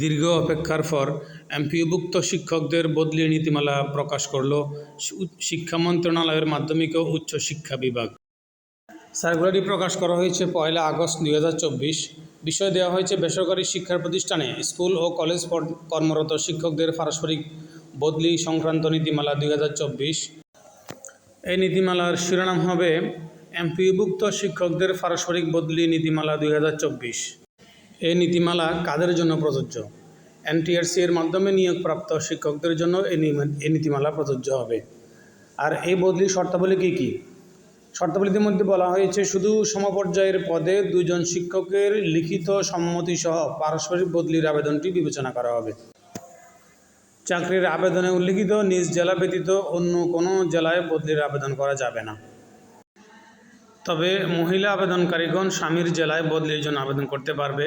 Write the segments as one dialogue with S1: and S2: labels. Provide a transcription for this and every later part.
S1: দীর্ঘ অপেক্ষার পর এমপিওভুক্ত শিক্ষকদের বদলি নীতিমালা প্রকাশ করল শিক্ষা মন্ত্রণালয়ের মাধ্যমিক ও উচ্চ শিক্ষা বিভাগ। সার্কুলারটি প্রকাশ করা হয়েছে পয়লা আগস্ট দুই হাজার চব্বিশ। বিষয় দেওয়া হয়েছে বেসরকারি শিক্ষা প্রতিষ্ঠানে স্কুল ও কলেজ কর্মরত শিক্ষকদের পারস্পরিক বদলি সংক্রান্ত নীতিমালা দুই হাজার চব্বিশ। এই নীতিমালার শিরোনাম হবে এমপিওভুক্ত শিক্ষকদের পারস্পরিক বদলি নীতিমালা দুই হাজার চব্বিশ। এই নীতিমালা কাদের জন্য প্রযোজ্য? এনটিআরসি এর মাধ্যমে নিয়োগপ্রাপ্ত শিক্ষকদের জন্য এই নীতিমালা প্রযোজ্য হবে। আর এই বদলি শর্তাবলী কী কী? শর্তাবলীর মধ্যে বলা হয়েছে, শুধু সমপর্যায়ের পদে দুজন শিক্ষকের লিখিত সম্মতি সহ পারস্পরিক বদলির আবেদনটি বিবেচনা করা হবে। চাকরির আবেদনে উল্লিখিত নিজ জেলা ব্যতীত অন্য কোনো জেলায় বদলির আবেদন করা যাবে না। তবে মহিলা আবেদনকারীগণ স্বামীর জেলায় বদলির জন্য আবেদন করতে পারবে।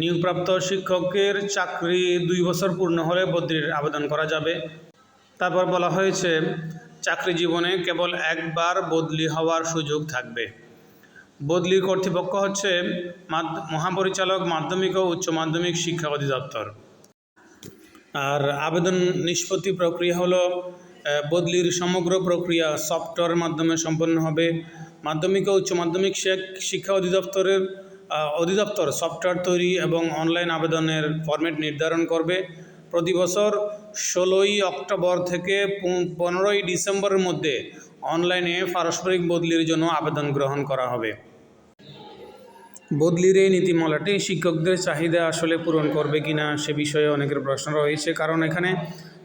S1: নিয়োগপ্রাপ্ত শিক্ষকের চাকরি দুই বছর পূর্ণ হলে বদলির আবেদন করা যাবে। তারপর বলা হয়েছে, চাকরি জীবনে কেবল একবার বদলি হওয়ার সুযোগ থাকবে। বদলির কর্তৃপক্ষ হচ্ছে মহাপরিচালক মাধ্যমিক ও উচ্চ মাধ্যমিক শিক্ষা অধিদপ্তর। আর আবেদন নিষ্পত্তি প্রক্রিয়া হলো বদলির সমগ্র প্রক্রিয়া সফটওয়্যারের মাধ্যমে সম্পন্ন হবে। মাধ্যমিক ও উচ্চ মাধ্যমিক শিক- শিক্ষা অধিদপ্তরের অধিদপ্তর সফটওয়্যার তৈরি এবং অনলাইন আবেদনের ফরম্যাট নির্ধারণ করবে। প্রতি বছর ষোলোই অক্টোবর থেকে পনেরোই ডিসেম্বরের মধ্যে অনলাইনে পারস্পরিক বদলির জন্য আবেদন গ্রহণ করা হবে। বদলির এই নীতিমালাটি শিক্ষকদের চাহিদা আসলে পূরণ করবে কি না সে বিষয়ে অনেকের প্রশ্ন রয়েছে, কারণ এখানে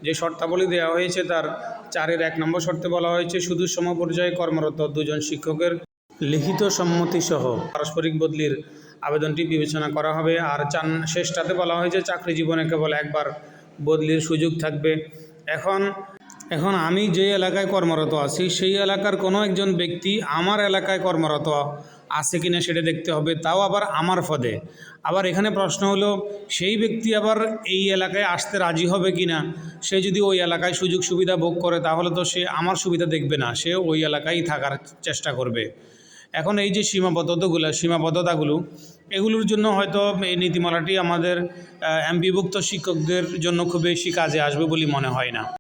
S1: যে শর্তাবলী দেওয়া হয়েছে তার চারের এক নম্বর শর্তে বলা হয়েছে শুধু সমপর্যায়ে কর্মরত দুজন শিক্ষকের লিখিত সম্মতি সহ পারস্পরিক বদলির আবেদনটি বিবেচনা করা হবে। আর চান শেষটাতে বলা হয়েছে, চাকরি জীবনে কেবল একবার বদলির সুযোগ থাকবে। এখন এখন আমি যে এলাকায় কর্মরত আছি, সেই এলাকার কোনো একজন ব্যক্তি আমার এলাকায় কর্মরত আছে কি না সেটা দেখতে হবে, তাও আবার আমার পদে। আবার এখানে প্রশ্ন হলো, সেই ব্যক্তি আবার এই এলাকায় আসতে রাজি হবে কিনা? সে যদি ওই এলাকায় সুযোগ সুবিধা ভোগ করে, তাহলে তো সে আমার সুবিধা দেখবে না, সে ওই এলাকায় থাকার চেষ্টা করবে। এখন এই যে সীমাবদ্ধতাগুলো সীমাবদ্ধতাগুলো, এগুলোর জন্য হয়তো এই নীতিমালাটি আমাদের এমপিভুক্ত শিক্ষকদের জন্য খুব বেশি কাজে আসবে বলে মনে হয় না।